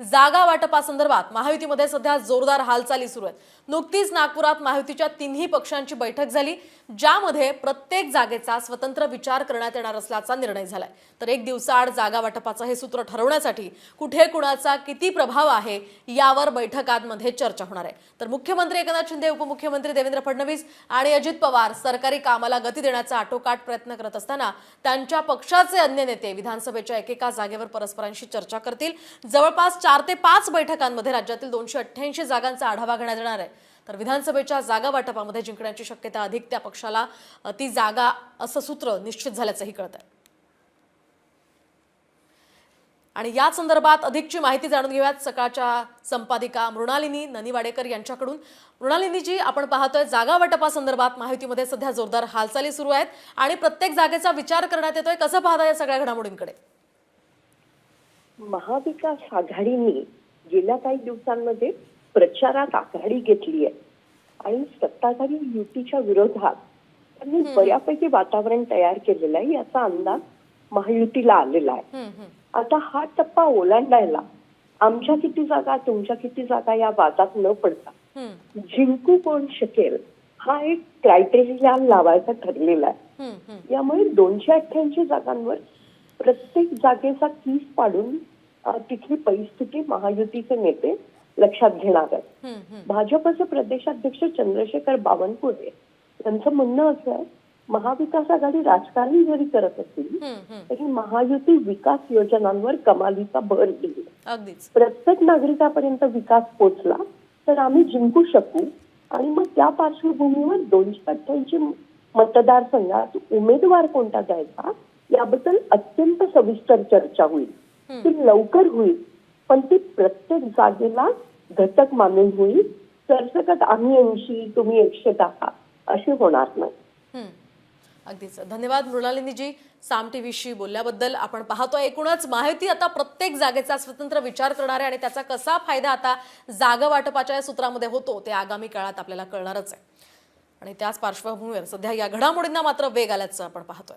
जागा वाटपासंदर्भात महायुतीमध्ये सध्या जोरदार हालचाली सुरू आहेत. नुकतीच नागपुरात महायुतीच्या तिन्ही पक्षांची बैठक झाली ज्यामध्ये प्रत्येक जागेचा स्वतंत्र विचार करण्यात येणार असल्याचा निर्णय झालाय. तर एक दिवसाआड जागा वाटपाचं हे सूत्र ठरवण्यासाठी कुठे कुणाचा किती प्रभाव आहे यावर बैठकांमध्ये चर्चा होणार आहे. तर मुख्यमंत्री एकनाथ शिंदे उपमुख्यमंत्री देवेंद्र फडणवीस आणि अजित पवार सरकारी कामाला गती देण्याचा आटोकाट प्रयत्न करत असताना त्यांच्या पक्षाचे अन्य नेते विधानसभेच्या एकेका जागेवर परस्परांशी चर्चा करतील. जवळपास चार ते पाच बैठकांमध्ये राज्यातील दोनशे अठ्ठ्याऐंशी जागांचा आढावा घेण्यात येणार आहे. तर विधानसभेच्या जागा वाटपामध्ये जिंकण्याची शक्यता अधिक त्या पक्षाला ती जागा असं सूत्र निश्चित झाल्याचंही कळत आहे आणि या संदर्भात अधिकची माहिती जाणून घेऊयात सकाळच्या संपादिका मृणालिनी ननीवाडेकर यांच्याकडून. मृणालिनीजी आपण पाहतोय जागा वाटपासंदर्भात माहितीमध्ये सध्या जोरदार हालचाली सुरू आहेत आणि प्रत्येक जागेचा विचार करण्यात येतोय. कसं पाहता या सगळ्या घडामोडींकडे? महाविकास आघाडीने गेल्या काही दिवसांमध्ये प्रचारात आघाडी घेतली आहे. आणि सत्ताधारी युतीच्या विरोधात त्यांनी बऱ्यापैकी वातावरण तयार केलेलं आहे याचा अंदाज महायुतीला आलेला आहे. आता हा टप्पा ओलांडायला आमच्या किती जागा तुमच्या किती जागा या वादात न पडता जिंकू कोण शकेल हा एक क्रायटेरिया लावायचा ठरलेला आहे. यामुळे दोनशे अठ्ठ्याऐंशी जागांवर प्रत्येक जागेचा कीस पाडून तिथली परिस्थिती महायुतीचे नेते लक्षात घेणार आहेत. भाजपचे प्रदेशाध्यक्ष चंद्रशेखर बावनकुळे यांचं म्हणणं असं आहे महाविकास आघाडी राजकारण जरी करत असतील. तरी महायुती विकास योजनांवर कमालीचा भर देईल प्रत्येक नागरिकापर्यंत विकास पोचला तर आम्ही जिंकू शकू आणि मग त्या पार्श्वभूमीवर दोनशे अठ्ठ्याऐंशी मतदारसंघात उमेदवार कोणता द्यायचा याबद्दल अत्यंत सविस्तर चर्चा होईल. ती लवकर होईल पण ती प्रत्येक जागेला घटक मानून होईल. सरसकट आम्ही ऐंशी तुम्ही एकशे दहा अशी होणार नाही. अगदीच. धन्यवाद मृणालिनीजी. साम टीव्हीशी बोलल्याबद्दल आपण पाहतोय. एकूणच माहिती आता प्रत्येक जागेचा स्वतंत्र विचार करणार आहे आणि त्याचा कसा फायदा आता जागा वाटपाच्या या सूत्रामध्ये होतो ते आगामी काळात आपल्याला कळणारच आहे. आणि त्याच पार्श्वभूमीवर सध्या या घडामोडींना मात्र वेग आल्याचं आपण पाहतोय.